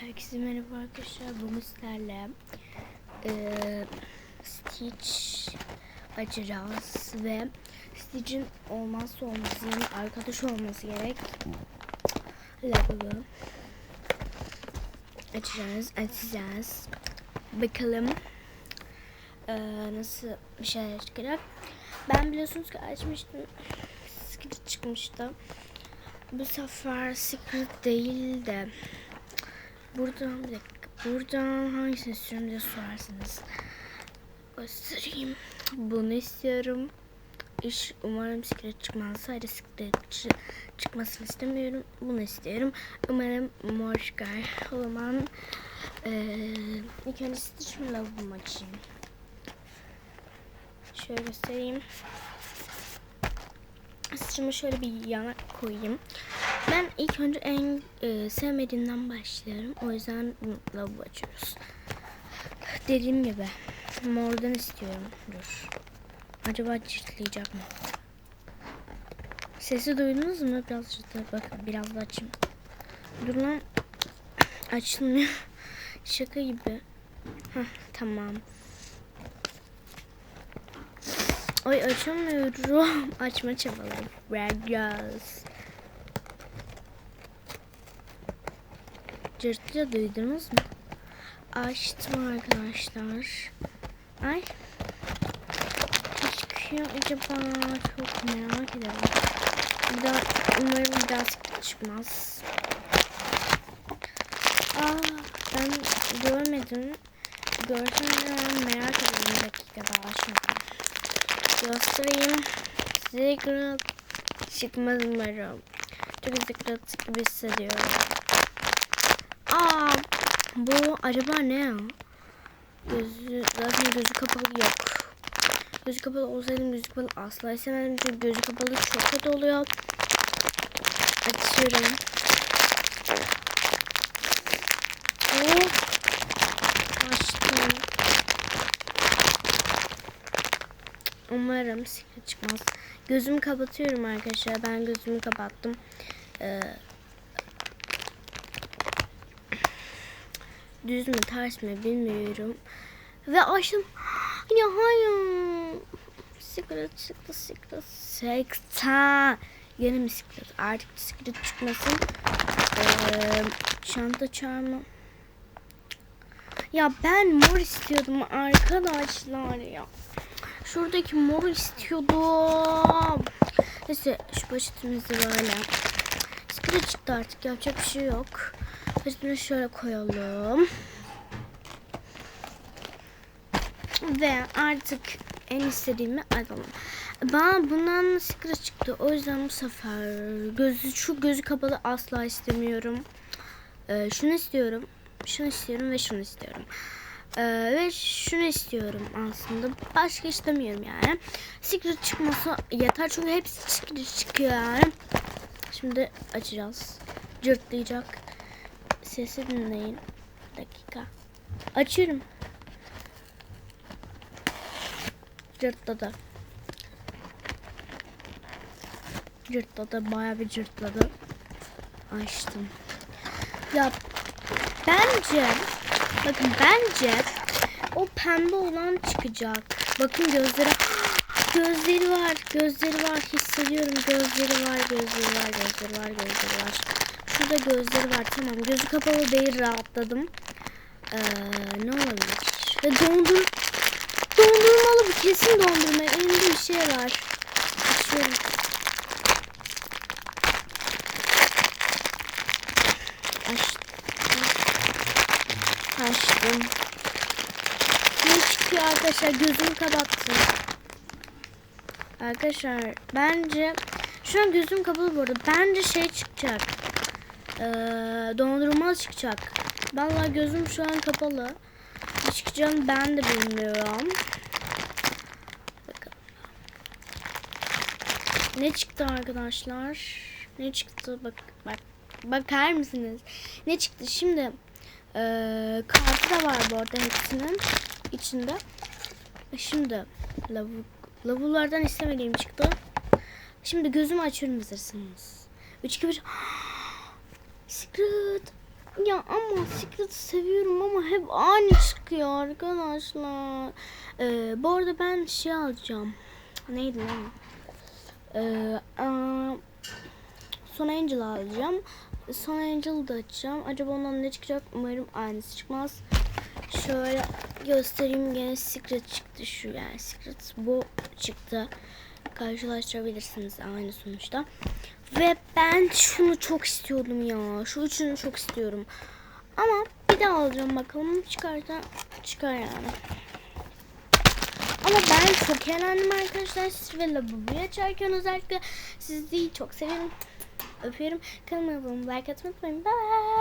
Herkese merhaba arkadaşlar. Bugün sizlerle eee, Stitch açacağız ve Stitch'in olmazsa olmazı yani arkadaş olması gerek. Level'ı açacağız, açacağız. Bakalım eee, nasıl bir şeyler çıkacak. Ben biliyorsunuz ki açmıştım. Secret çıkmıştı. Bu sefer secret değil de Buradan bir dakika. Buradan hangisini istiyorum diye sorarsınız. Göstereyim. Bunu istiyorum. İş umarım siklet çıkmaz. Sadece siklet çı- çıkmasını istemiyorum. Bunu istiyorum. Umarım mor çıkar. O zaman eee ilk önce Stitch mi Love'ımı açayım. Şöyle göstereyim. Stitch'ımı şöyle bir yana koyayım. Ben ilk önce en e, sevmediğimden başlıyorum. O yüzden lavabo açıyoruz. Dediğim gibi mordan istiyorum. Dur. Acaba cırtlayacak mı? Sesi duydunuz mu? Biraz cırtlar. Bakın biraz da açayım. Dur lan. Açılmıyor. Şaka gibi. Heh, tamam. Ay açamıyorum. Açma çabaları. Biraz. Cırtlı duydunuz mu? Açtım arkadaşlar. Ay. Çıkıyor acaba? Çok merak ediyorum. Bir daha umarım bir daha çıkmaz. Aa, ben görmedim. Görsem merak ediyorum. Bir dakika daha açmadım. Göstereyim. Secret çıkmaz umarım. Çok secret gibi hissediyorum. Bu acaba ne ya? Gözü, zaten gözü kapalı yok. Gözü kapalı olsaydım gözü kapalı asla istemezdim. Çünkü gözü kapalı çok kötü oluyor. Açıyorum. Oh. Açtım. Umarım sikret çıkmaz. Gözümü kapatıyorum arkadaşlar. Ben gözümü kapattım. Ee, düz mü ters mi bilmiyorum. Ve açtım. Ya hayır. Secret çıktı secret. Sekta. Yine mi secret? Artık secret çıkmasın. Ee, çanta çarmı. Ya ben mor istiyordum arkadaşlar ya. Şuradaki mor istiyordum. Neyse şu poşetimizi böyle. Secret çıktı artık yapacak bir şey yok. Üstüne şöyle koyalım. Ve artık en istediğimi alalım. Bana bundan secret çıktı. O yüzden bu sefer gözü şu gözü kapalı asla istemiyorum. Ee, şunu istiyorum. Şunu istiyorum ve şunu istiyorum. Ee, ve şunu istiyorum aslında. Başka istemiyorum yani. Secret çıkması yeter çünkü hepsi secret çıkıyor yani. Şimdi açacağız. Cırtlayacak. Sesi dinleyin. Bir dakika. Açıyorum. Cırtladı. Cırtladı. Baya bir cırtladı. Açtım. Ya bence bakın bence o pembe olan çıkacak. Bakın gözleri gözleri var. Gözleri var. Hissediyorum. Gözleri var. Gözleri var. Gözleri var. Gözleri var. Şurada gözleri var. Tamam. Gözü kapalı değil. Rahatladım. Ee, ne olabilir? Ve dondur dondurmalı bu. Kesin dondurma. Elimde bir şey var. Açıyorum. Açtım. Açtım. Ne çıkıyor arkadaşlar? Gözümü kapattım. Arkadaşlar bence şu an gözüm kapalı bu arada. Bence şey çıkacak. Ee, dondurma çıkacak. Vallahi gözüm şu an kapalı. Ne çıkacağını ben de bilmiyorum. Ne çıktı arkadaşlar? Ne çıktı? Bak bak bakar mısınız? Ne çıktı? Şimdi ee, kartı da var bu arada hepsinin içinde. Şimdi lavuk Lavulardan istemediğim çıktı. Şimdi gözümü açıyorum hazırsınız. 3 2 1 Secret. Ya ama Secret'ı seviyorum ama hep aynı çıkıyor arkadaşlar. Ee, bu arada ben şey alacağım. Neydi lan? Ee, Son Angel alacağım. Son Angel'ı da açacağım. Acaba ondan ne çıkacak? Umarım aynısı çıkmaz. Şöyle göstereyim gene Secret çıktı şu yani Secret bu çıktı. Karşılaştırabilirsiniz aynı sonuçta. Ve ben şunu çok istiyordum ya. Şu üçünü çok istiyorum. Ama bir daha alacağım bakalım çıkarsa çıkar yani. Ama ben çok eğlendim arkadaşlar. Siz ve lavaboyu açarken özellikle sizi çok seviyorum. Öpüyorum. Kanalıma abone olmayı, like atmayı unutmayın. Bye.